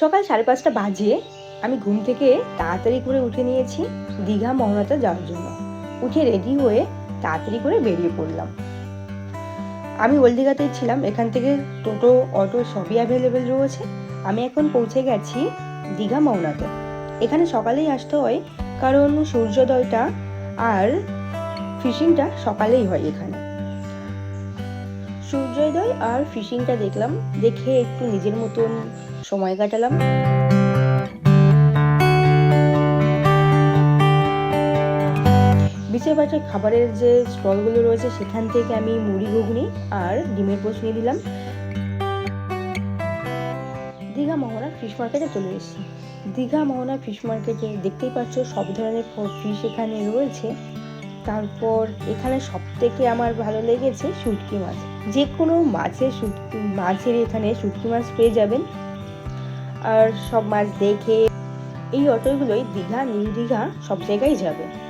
সকাল সাড়ে পাঁচটা বাজে, আমি ঘুম থেকে তাড়াতাড়ি করে উঠে নিয়েছি দীঘা মহনাতে যাওয়ার জন্য। উঠে রেডি হয়ে তাড়াতাড়ি করে বেরিয়ে পড়লাম। আমি ওল্ড দীঘাতেই ছিলাম, এখান থেকে টোটো, অটো সবই অ্যাভেলেবেল রয়েছে। আমি এখন পৌঁছে গেছি দীঘা মৌনাতে এখানে সকালেই আসতে হয়, কারণ সূর্যোদয়টা আর ফিশিংটা সকালেই হয় এখানে। সূর্যোদয় আর ফিশিংটা দেখলাম। দেখে একটু নিজের মতন সময় কাটালাম। বিচের পাশে খাবারের যে স্টলগুলো রয়েছে, সেখান থেকে আমি মুড়ি, ঘুগনি আর ডিমের পোচ নিয়ে দিলাম দীঘা মোহনা ফিশ মার্কেটে চলে এসেছি। দীঘা মোহনা ফিশ মার্কেটে দেখতেই পাচ্ছ, সব ধরনের ফিশ এখানে রয়েছে। তারপর এখানে সব থেকে আমার ভালো লেগেছে শুটকি মাছ। যে কোনো মাছের শুটকি মাছের এখানে শুটকি মাছ পেয়ে যাবেন। আর সব মাছ দেখে এই অটোগুলোই দীঘা, নিউ দীঘা সব জায়গায় যাবে